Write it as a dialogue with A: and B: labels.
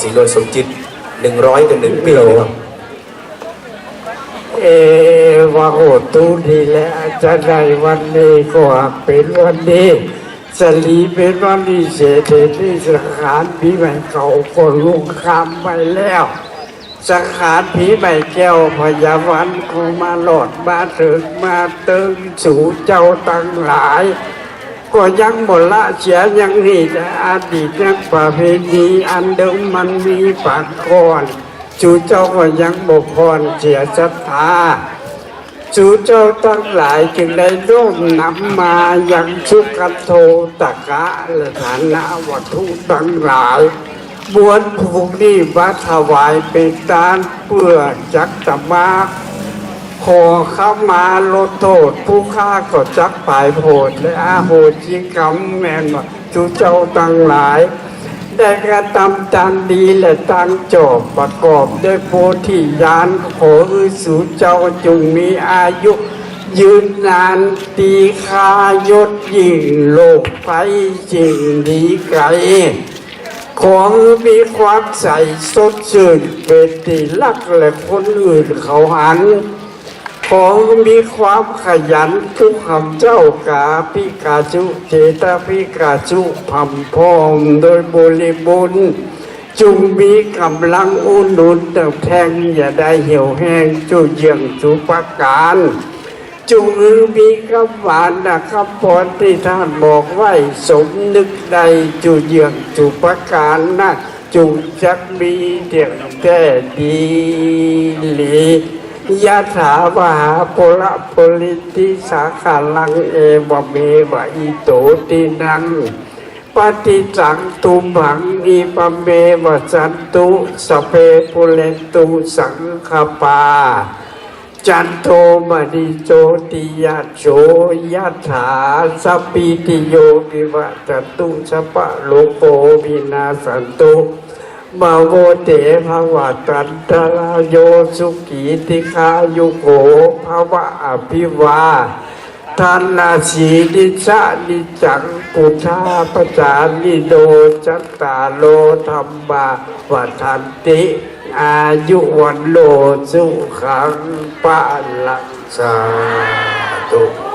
A: สีนวลสมจิตหนึ่งร้อยกับหนึ่งปีนะครับ
B: เอว่าโอตูดีแล้วจะได้วันนี้ก็เป็นวันนี้สลีเป็นวันนี้เศรษฐีสังขารผีใหม่เก่าก็ลุกคำไปแล้วสังขารผีใหม่แก้วพยาวันก็มาหลอดมาถึงมาตึงสู่เจ้าตั้งหลาย ก็ยังหมดละเสียยังนี่แต่อดีตนักประเพณีอันเดิมมันมีปากก่อนจูเจ้าก็ยังบกพรเสียศรัทธาจูเจ้าทั้งหลายจึงได้ร่วมนำมายังชุกันโทตะกะและฐานะวัตถุทั้งหลายบวนผูกนี้วัดถวายเป็นตานเพื่อจักตมา ขอเข้ามาลดโทษ ผู้ฆ่าก็จักปลายโพดและอาโหจิกรรมแม่นว่าจูเจ้าตั้งหลายได้กระทำจันดีและตั้งจบประกอบด้วยโพธิญาณขออือสูเจ้าจงมีอายุ ยืนนานตีคายศยิ่งโลกไปจริงดีไกลของมีความใสสดชื่นเป็นที่รักและคนอื่นเขาหัน ของมีความขยันทุกคำเจ้ากาพิกาจุเจตพิกาจุพัมพอมโดยบริบูรณ์จุงมีกำลังอุนหนุนเติมแทงอย่าได้เหี่ยวแห้งจุเยี่ยงจุประการ จุงอือมีคำหวานนะคำพรที่ท่านบอกไว้สมนึกใดจุเยี่ยงจุประการนะจุงจักมีเดียงแท้ดีหลี ยะถาวหาโพละโพลิติสาขาลังเอวเมวะอิโตตินังปฏิสังตุมหังอีปเมวะสันตุสเพปุเรตุสังคปา จันโทมณิโจติยะโชยะถาสปิติโยวิวัตตุสัพพะโลกโกวินาสันตุ มาโวเตภวะตันตราโยสุขีติคายุโกภวะอภิวาทานาสีนิสะนิจังปุชาปจานิโดจัตตาโลธรรมาวัฏันติ อายุวันโลสุขังปะลังสาธุ